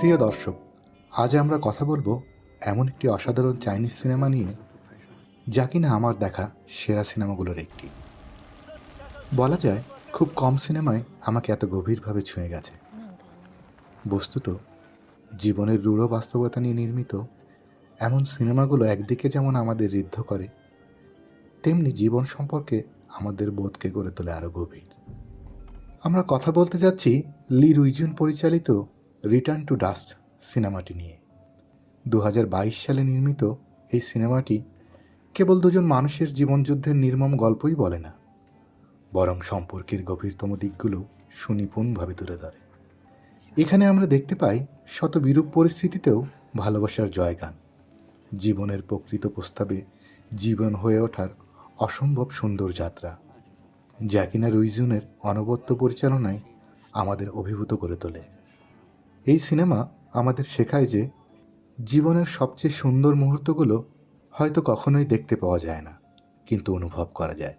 প্রিয় দর্শক, আজ আমরা কথা বলব এমন একটি অসাধারণ চাইনিজ সিনেমা নিয়ে, যা কিনা আমার দেখা সেরা সিনেমাগুলোর একটি। বলা যায়, খুব কম সিনেমায় আমাকে এত গভীরভাবে ছুঁয়ে গেছে। বস্তুত, জীবনের রূঢ় বাস্তবতা নিয়ে নির্মিত এমন সিনেমাগুলো একদিকে যেমন আমাদের ঋদ্ধ করে, তেমনি জীবন সম্পর্কে আমাদের বোধকে গড়ে তোলে আরও গভীর। আমরা কথা বলতে যাচ্ছি লি রুইজুন পরিচালিত রিটার্ন টু ডাস্ট সিনেমাটি নিয়ে। দু হাজার বাইশ সালে নির্মিত এই সিনেমাটি কেবল দুজন মানুষের জীবনযুদ্ধের নির্মম গল্পই বলে না, বরং সম্পর্কের গভীরতম দিকগুলো সুনিপুণভাবে তুলে ধরে। এখানে আমরা দেখতে পাই শত বিরূপ পরিস্থিতিতেও ভালোবাসার জয়গান, জীবনের প্রকৃত প্রস্তাবে জীবন হয়ে ওঠার অসম্ভব সুন্দর যাত্রা, যা কিনা রুইজুনের অনবদ্য পরিচালনায় আমাদের অভিভূত করে তোলে। এই সিনেমা আমাদের শেখায় যে জীবনের সবচেয়ে সুন্দর মুহূর্তগুলো হয়তো কখনোই দেখতে পাওয়া যায় না, কিন্তু অনুভব করা যায়।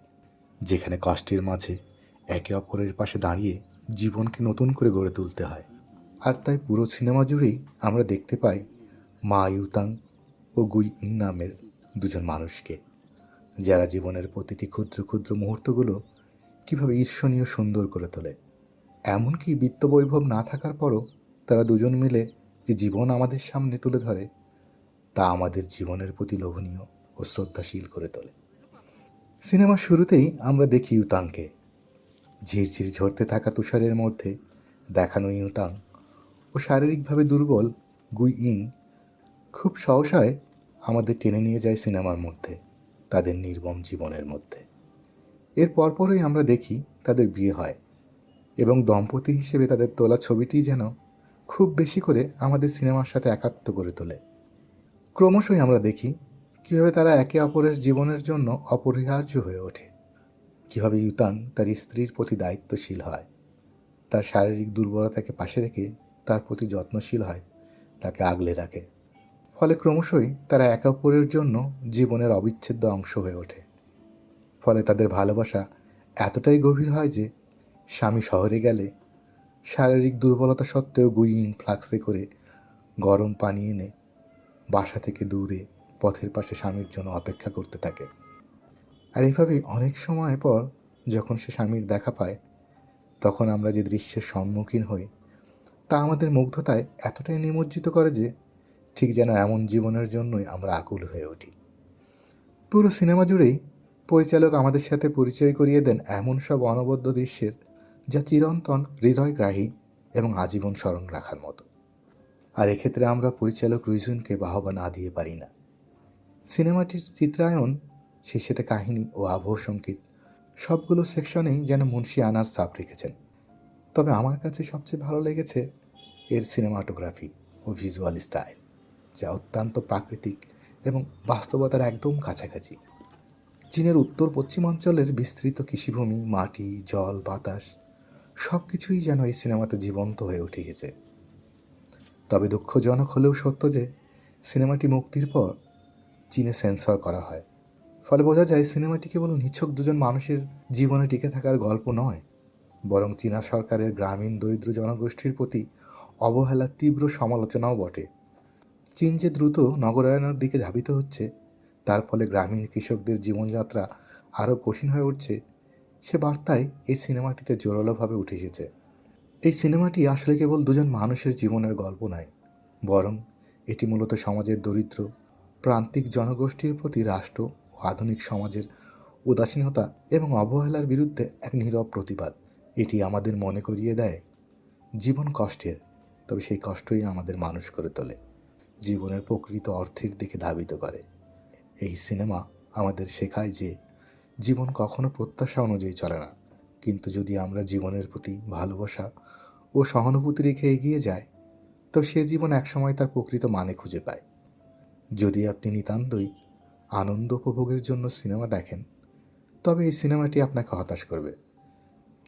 যেখানে কষ্টের মাঝে একে অপরের পাশে দাঁড়িয়ে জীবনকে নতুন করে গড়ে তুলতে হয়। আর তাই পুরো সিনেমা জুড়েই আমরা দেখতে পাই মা ইউতাং ও গুই ইং নামের দুজন মানুষকে, যারা জীবনের প্রতিটি ক্ষুদ্র ক্ষুদ্র মুহূর্তগুলো কীভাবে ঈর্ষণীয় সুন্দর করে তোলে। এমনকি বিত্ত বৈভব না থাকার পরও তারা দুজন মিলে যে জীবন আমাদের সামনে তুলে ধরে, তা আমাদের জীবনের প্রতি লোভনীয় ও শ্রদ্ধাশীল করে তোলে। সিনেমার শুরুতেই আমরা দেখি ইউতাংকে। ঝিরঝির ঝরতে থাকা তুষারের মধ্যে দেখানো ইউতাং ও শারীরিকভাবে দুর্বল গুই ইং খুব সহসায় আমাদের টেনে নিয়ে যায় সিনেমার মধ্যে, তাদের নির্মম জীবনের মধ্যে। এর পরপরই আমরা দেখি তাদের বিয়ে হয় এবং দম্পতি হিসেবে তাদের তোলা ছবিটি যেন খুব বেশি করে আমাদের সিনেমার সাথে একাত্ম করে তোলে। ক্রমশই আমরা দেখি কীভাবে তারা একে অপরের জীবনের জন্য অপরিহার্য হয়ে ওঠে। কীভাবে ইউতাং তার স্ত্রীর প্রতি দায়িত্বশীল হয়, তার শারীরিক দুর্বলতাকে পাশে রেখে তার প্রতি যত্নশীল হয়, তাকে আগলে রাখে। ফলে ক্রমশই তারা একে অপরের জন্য জীবনের অবিচ্ছেদ্য অংশ হয়ে ওঠে। ফলে তাদের ভালোবাসা এতটাই গভীর হয় যে স্বামী শহরে গেলে শারীরিক দুর্বলতা সত্ত্বেও গুইং ফ্লাক্সে করে গরম পানি এনে বাসা থেকে দূরে পথের পাশে স্বামীর জন্য অপেক্ষা করতে থাকে। আর এভাবেই অনেক সময় পর যখন সে স্বামীর দেখা পায়, তখন আমরা যে দৃশ্যের সম্মুখীন হই, তা আমাদের মুগ্ধতায় এতটাই নিমজ্জিত করে যে ঠিক যেন এমন জীবনের জন্যই আমরা আকুল হয়ে উঠি। পুরো সিনেমা জুড়েই পরিচালক আমাদের সাথে পরিচয় করিয়ে দেন এমন সব অনবদ্য দৃশ্যের যা চিরন্তন হৃদয়গ্রাহী এবং আজীবন স্মরণ রাখার মতো। আর এক্ষেত্রে আমরা পরিচালক রুইজুনকে বাহবা না দিয়ে পারি না। সিনেমাটির চিত্রায়ন সেই সাথে কাহিনী ও আবহ সংগীত, সবগুলো সেকশনেই যেন মুন্সি আনার ছাপ রেখেছেন। তবে আমার কাছে সবচেয়ে ভালো লেগেছে এর সিনেমাটোগ্রাফি ও ভিজুয়াল স্টাইল, যা অত্যন্ত প্রাকৃতিক এবং বাস্তবতার একদম কাছাকাছি। চীনের উত্তর পশ্চিমাঞ্চলের বিস্তৃত কৃষিভূমি, মাটি, জল, বাতাস সব কিছুই যেন এই সিনেমাতে জীবন্ত হয়ে উঠে গেছে। তবে দুঃখজনক হলেও সত্য যে, সিনেমাটি মুক্তির পর চীনে সেন্সর করা হয়। ফলে বোঝা যায়, সিনেমাটি কেবল নিছক দুজন মানুষের জীবনে টিকে থাকার গল্প নয়, বরং চীনা সরকারের গ্রামীণ দরিদ্র জনগোষ্ঠীর প্রতি অবহেলার তীব্র সমালোচনাও বটে। চীন যে দ্রুত নগরায়নের দিকে ধাবিত হচ্ছে, তার ফলে গ্রামীণ কৃষকদের জীবনযাত্রা আরও কঠিন হয়ে উঠছে সে বার্তায় এই সিনেমাটিতে জোরালোভাবে উঠে এসেছে। এই সিনেমাটি আসলে কেবল দুজন মানুষের জীবনের গল্প নয়, বরং এটি মূলত সমাজের দরিদ্র, প্রান্তিক জনগোষ্ঠীর প্রতি রাষ্ট্র ও আধুনিক সমাজের উদাসীনতা এবং অবহেলার বিরুদ্ধে এক নীরব প্রতিবাদ। এটি আমাদের মনে করিয়ে দেয় জীবন কষ্টের, তবে সেই কষ্টই আমাদের মানুষ করে তোলে, জীবনের প্রকৃত অর্থের দিকে ধাবিত করে। এই সিনেমা আমাদের শেখায় যে জীবন কখনো প্রত্যাশা অনুযায়ী চলে না। কিন্তু যদি আমরা জীবনের প্রতি ভালোবাসা ও সহানুভূতি রেখে এগিয়ে যাই, তো সে জীবন একসময় তার প্রকৃত মানে খুঁজে পায়। যদি আপনি নিতান্তই আনন্দ উপভোগের জন্য সিনেমা দেখেন, তবে এই সিনেমাটি আপনাকে হতাশ করবে।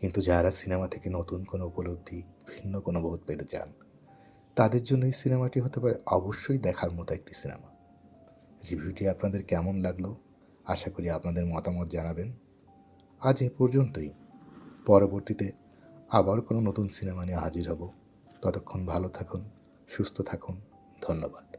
কিন্তু যারা সিনেমা থেকে নতুন কোনো উপলব্ধি, ভিন্ন কোনো বোধ পেতে চান, তাদের জন্য এই সিনেমাটি হতে পারে অবশ্যই দেখার মতো একটি সিনেমা। রিভিউটি আপনাদের কেমন লাগল? আশা করি আপনাদের মতামত জানাবেন। আজ এ পর্যন্তই। পরবর্তীতে আবার কোনো নতুন সিনেমা নিয়ে হাজির হব। ততক্ষণ ভালো থাকুন, সুস্থ থাকুন। ধন্যবাদ।